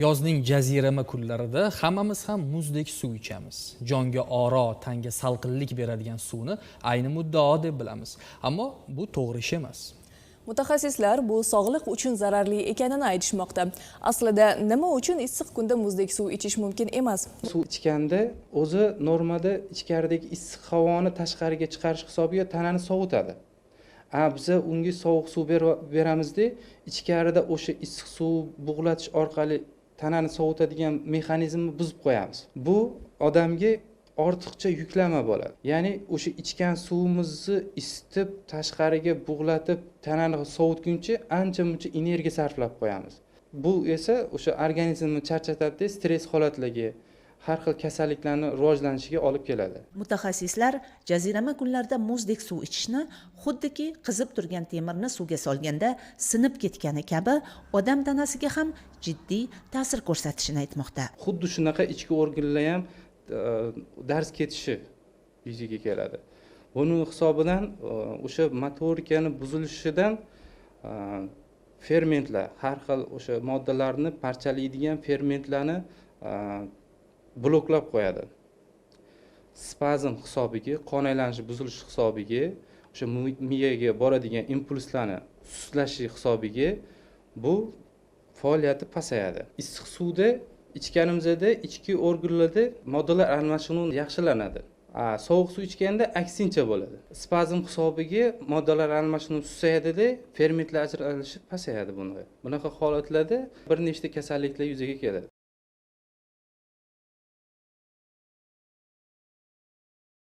yozning jazirama kunlarida hammamiz ham muzdek suv ichamiz jonga oro tanga salqinlik beradigan suvni ayni muddao deb bilamiz ammo bu to'g'ri ish emas Mutaxassislar bu sog'liq uchun zararli ekanini aytishmoqda. Aslida nima uchun issiq kunda muzdek suv ichish mumkin emas? suv ichganda o'zi normada ichkaridagi issiq havoni tashqariga chiqarish hisobiga tanani sovutadi a biza unga sovuq suv ber- beramizda ichkarida o'sha issiq suv bug'latish orqali tanani sovutadigan mexanizmni buzib qo'yamiz. Bu odamga ortiqcha yuklama bo'ladi. Ya'ni o'sha ichgan suvimizni isitib tashqariga bug'latib tanani sovutguncha ancha muncha energiya sarflab qo'yamiz. Bu esa o'sha organizmni charchatadida stress holatlarga har xil kasalliklarni rivojlanishiga olib keladi. Mutaxassislar jazirama kunlarda muzdek suv ichishni xuddiki qizib turgan temirni suvga solganda sinib ketgani kabi odam tanasiga ham jiddiy ta'sir ko'rsatishini aytmoqda. Xuddi shunaqa ichki organlar ham e, darz ketishi yuzaga keladi. Buni hisobidan e, o'sha motorikani buzilishidan e, fermentlar har xil o'sha moddalarni parchalaydigan fermentlarni bloklab qo'yadi. Spazm hisobiga qon aylanishi buzilishi hisobiga o'sha miyaga boradigan impulslarni sustlashi hisobiga bu faoliyati pasayadi. Issiq suvda ichganimizda ichki organlarda moddalar almashinuvi yaxshilanadi. Sovuq suv ichganda aksincha bo'ladi. Spazm hisobiga moddalar almashinuvi susayadida fermentlar ajralishi pasayadi bunda bunaqa holatlarda bir nechta kasalliklar yuzaga keladi.